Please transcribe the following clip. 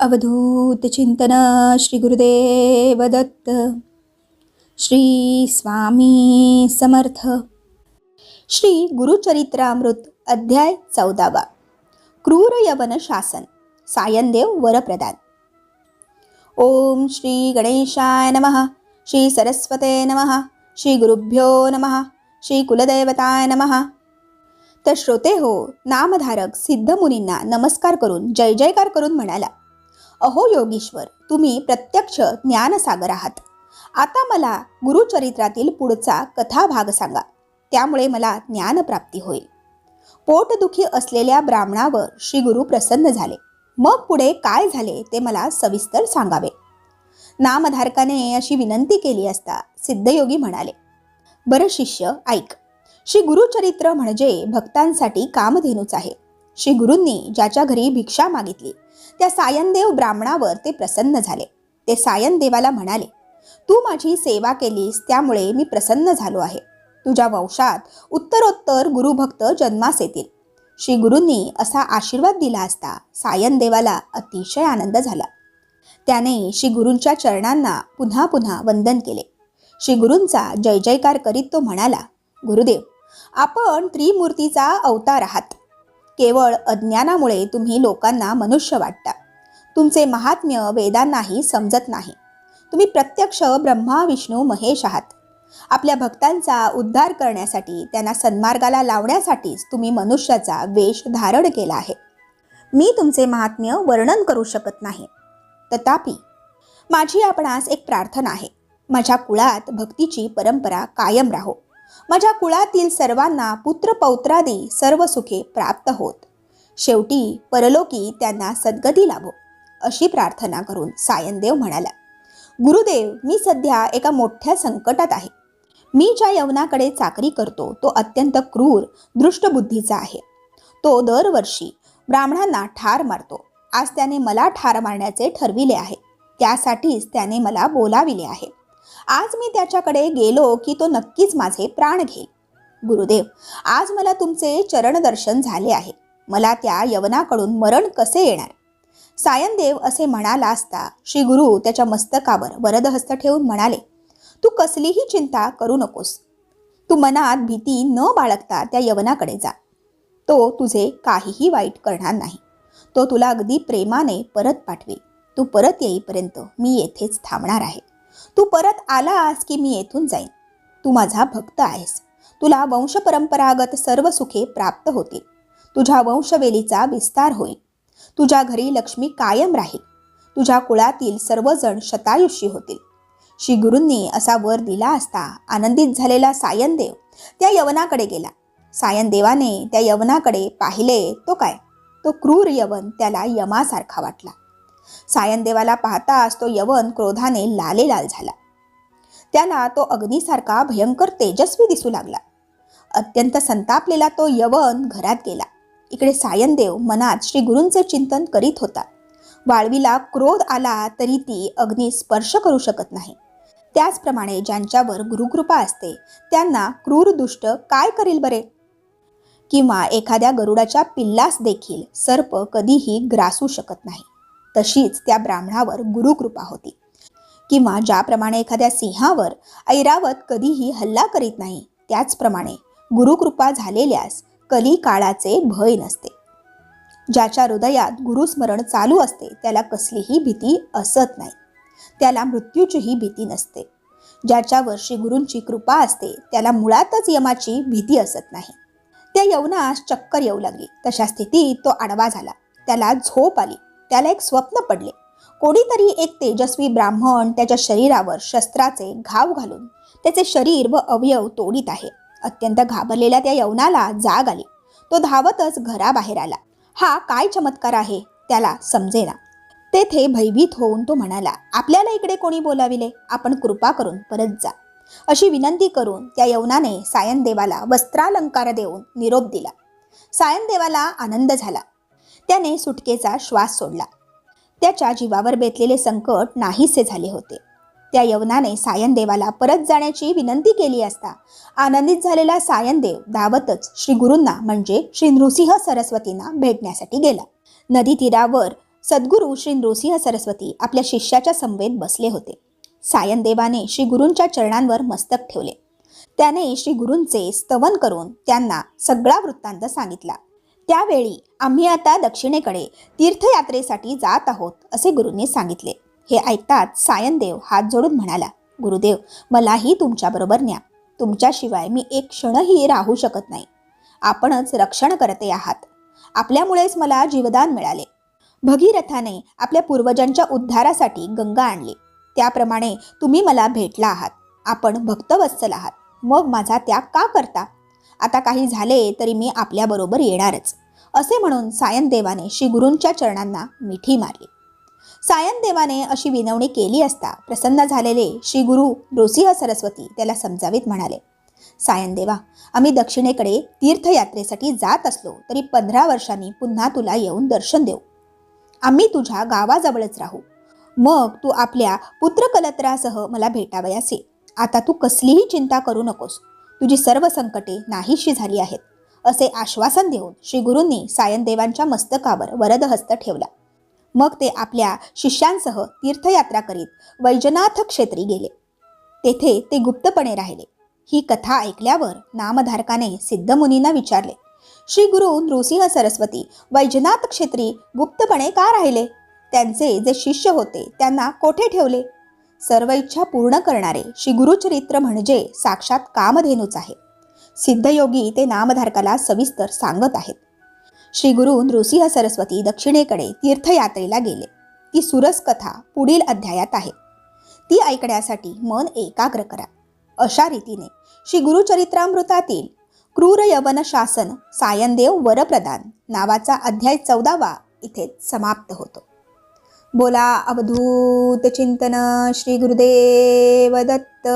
अवधूत चिंतन श्री गुरुदेव दत्त श्री स्वामी समर्थ. श्री गुरुचरित्रामृत अध्याय चौदावा. क्रूर यवन शासन सायनदेव वरप्रदान ओम श्री गणेशाय नमः श्री सरस्वते नमः श्री गुरुभ्यो नमः श्री कुलदैवताय नमः. तर श्रोते हो नामधारक सिद्धमुनींना नमस्कार करून जय जयकार करून म्हणाला अहो योगेश्वर तुम्ही प्रत्यक्ष ज्ञानसागर आहात. आता मला गुरुचरित्रातील पुढचा कथा भाग सांगा. त्यामुळे मला ज्ञानप्राप्ती होईल. पोटदुखी असलेल्या ब्राह्मणावर श्री गुरु प्रसन्न झाले. मग पुढे काय झाले ते मला सविस्तर सांगावे. नामधारकाने अशी विनंती केली असता सिद्धयोगी म्हणाले बरं शिष्य ऐक. श्री गुरुचरित्र म्हणजे भक्तांसाठी कामधेनूच आहे. श्री गुरूंनी ज्याच्या घरी भिक्षा मागितली त्या सायनदेव ब्राह्मणावर ते प्रसन्न झाले. ते सायनदेवाला म्हणाले तू माझी सेवा केलीस त्यामुळे मी प्रसन्न झालो आहे. तुझ्या वंशात उत्तरोत्तर गुरुभक्त जन्मास येतील. श्री गुरूंनी असा आशीर्वाद दिला असता सायनदेवाला अतिशय आनंद झाला. त्याने श्री गुरूंच्या चरणांना पुन्हा पुन्हा वंदन केले. श्री गुरूंचा जय जयकार करीत तो म्हणाला गुरुदेव आपण त्रिमूर्तीचा अवतार आहात. केवळ अज्ञानामुळे तुम्ही लोकांना मनुष्य वाटता. तुमचे महात्म्य वेदांनाही समजत नाही. तुम्ही प्रत्यक्ष ब्रह्मा विष्णू महेश आहात. आपल्या भक्तांचा उद्धार करण्यासाठी त्यांना सन्मार्गाला लावण्यासाठीच तुम्ही मनुष्याचा वेश धारण केला आहे. मी तुमचे महात्म्य वर्णन करू शकत नाही. तथापि माझी आपणास एक प्रार्थना आहे. माझ्या कुळात भक्तीची परंपरा कायम राहो. माझ्या कुळातील सर्वांना पुत्र पौत्रादी सर्व सुखे प्राप्त होत. शेवटी परलोकी त्यांना सद्गती लाभो अशी प्रार्थना करून सायनदेव म्हणाला गुरुदेव मी सध्या एका मोठ्या संकटात आहे. मी ज्या यवनाकडे चाकरी करतो तो अत्यंत क्रूर दृष्टबुद्धीचा आहे. तो दरवर्षी ब्राह्मणांना ठार मारतो. आज त्याने मला ठार मारण्याचे ठरविले आहे. त्यासाठीच त्याने मला बोलाविले आहे. आज मी त्याच्याकडे गेलो की तो नक्कीच माझे प्राण घेईल. गुरुदेव आज मला तुमचे चरणदर्शन झाले आहे. मला त्या यवनाकडून मरण कसे येणार? सायनदेव असे म्हणाला असता श्री गुरु त्याच्या मस्तकावर वरदहस्त ठेवून म्हणाले तू कसलीही चिंता करू नकोस. तू मनात भीती न बाळगता त्या यवनाकडे जा. तो तुझे काहीही वाईट करणार नाही. तो तुला अगदी प्रेमाने परत पाठवेल. तू परत येईपर्यंत मी येथेच थांबणार आहे. तू परत आलास की मी येथून जाईन. तू माझा भक्त आहेस. तुला वंशपरंपरागत सर्व सुखे प्राप्त होतील. तुझ्या वंशवेलीचा विस्तार होईल. तुझ्या घरी लक्ष्मी कायम राहील. तुझ्या कुळातील सर्वजण शतायुषी होतील. श्री गुरूंनी असा वर दिला असता आनंदित झालेला सायनदेव त्या यवनाकडे गेला. सायनदेवाने त्या यवनाकडे पाहिले तो काय? तो क्रूर यवन त्याला यमासारखा वाटला. सायनदेवाला पाहताच तो यवन क्रोधाने लाले लाल झाला. त्याला तो अग्नीसारखा भयंकर तेजस्वी दिसू लागला. अत्यंत संतापलेला तो यवन घरात गेला. इकडे सायनदेव मनात श्री गुरूंचे चिंतन करीत होता. वाळवीला क्रोध आला तरी ती अग्नी स्पर्श करू शकत नाही. त्याचप्रमाणे ज्यांच्यावर गुरुकृपा असते त्यांना क्रूर दुष्ट काय करील बरे? किंवा एखाद्या गरुडाच्या पिल्लास देखील सर्प कधीही ग्रासू शकत नाही. तशीच त्या ब्राह्मणावर गुरुकृपा होती. किंवा ज्याप्रमाणे एखाद्या सिंहावर ऐरावत कधीही हल्ला करीत नाही त्याचप्रमाणे गुरुकृपा झालेल्यास कली काळाचे भय नसते. ज्याच्या हृदयात गुरुस्मरण चालू असते त्याला कसलीही भीती असत नाही. त्याला मृत्यूचीही भीती नसते. ज्याच्यावर श्री गुरूंची कृपा असते त्याला मुळातच यमाची भीती असत नाही. त्या यवनास चक्कर येऊ लागली. तशा स्थितीत तो आडवा झाला. त्याला झोप आली. त्याला एक स्वप्न पडले. कोणीतरी एक तेजस्वी ब्राह्मण त्याच्या शरीरावर शस्त्राचे घाव घालून त्याचे शरीर व अवयव तोडीत आहे. अत्यंत घाबरलेल्या त्या यवनाला जाग आली. तो धावतच घराबाहेर आला. हा काय चमत्कार आहे? त्याला समजेना. तेथे भयभीत होऊन तो म्हणाला आपल्याला इकडे कोणी बोलाविले? आपण कृपा करून परत जा. अशी विनंती करून त्या यवनाने सायनदेवाला वस्त्रालंकार देऊन निरोप दिला. सायनदेवाला आनंद झाला. त्याने सुटकेचा श्वास सोडला. त्याच्या जीवावर बेतलेले संकट नाहीसे झाले होते. त्या यवनाने सायनदेवाला परत जाण्याची विनंती केली असता आनंदित झालेला सायनदेव धावतच श्री गुरूंना म्हणजे श्री नृसिंह सरस्वतींना भेटण्यासाठी गेला. नदी तीरावर सद्गुरू श्री नृसिंह सरस्वती आपल्या शिष्याच्या समवेत बसले होते. सायनदेवाने श्री गुरूंच्या चरणांवर मस्तक ठेवले. त्याने श्री गुरूंचे स्तवन करून त्यांना सगळा वृत्तांत सांगितला. त्यावेळी आम्ही आता दक्षिणेकडे तीर्थयात्रेसाठी जात आहोत असे गुरुंनी सांगितले. हे ऐकताच सायनदेव हात जोडून म्हणाला गुरुदेव मलाही तुमच्याबरोबर न्या. तुमच्याशिवाय मी एक क्षणही राहू शकत नाही. आपणच रक्षण करते आहात. आपल्यामुळेच मला जीवदान मिळाले. भगीरथाने आपल्या पूर्वजांच्या उद्धारासाठी गंगा आणली. त्याप्रमाणे तुम्ही मला भेटला आहात. आपण भक्तवत्सल आहात. मग माझा त्याग का करता? आता काही झाले तरी मी आपल्याबरोबर येणारच. असे म्हणून सायनदेवाने श्री गुरूंच्या चरणांना मिठी मारली. सायनदेवाने अशी विनवणी केली असता प्रसन्न झालेले श्री गुरु नृसिंह सरस्वती त्याला समजावीत म्हणाले सायनदेवा आम्ही दक्षिणेकडे तीर्थयात्रेसाठी जात असलो तरी पंधरा वर्षांनी पुन्हा तुला येऊन दर्शन देऊ. आम्ही तुझ्या गावाजवळच राहू. मग तू आपल्या पुत्रकलत्रासह मला भेटावयास ये. आता तू कसलीही चिंता करू नकोस. तुझी सर्व संकटे नाहीशी झाली आहेत असे आश्वासन देऊन श्री गुरूंनी सायनदेवांच्या मस्तकावर वरदहस्त ठेवला. मग ते आपल्या शिष्यांसह तीर्थयात्रा करीत वैजनाथ क्षेत्री गेले. तेथे ते गुप्तपणे राहिले. ही कथा ऐकल्यावर नामधारकाने सिद्धमुनींना विचारले श्री गुरु नृसिंह सरस्वती वैजनाथ क्षेत्री गुप्तपणे का राहिले? त्यांचे जे शिष्य होते त्यांना कोठे ठेवले? सर्व इच्छा पूर्ण करणारे श्री गुरुचरित्र म्हणजे साक्षात कामधेनूच आहे. सिद्धयोगी ते नामधारकाला सविस्तर सांगत आहेत. श्री गुरु नृसिंह सरस्वती दक्षिणेकडे तीर्थयात्रेला गेले. ती सुरस कथा पुढील अध्यायात आहे. ती ऐकण्यासाठी मन एकाग्र करा. अशा रीतीने श्री गुरुचरित्रामृतातील क्रूर यवन शासन सायनदेव वरप्रदान नावाचा अध्याय चौदावा इथे समाप्त होतो. बोला अवधूत चिंतन श्री गुरुदेव दत्त.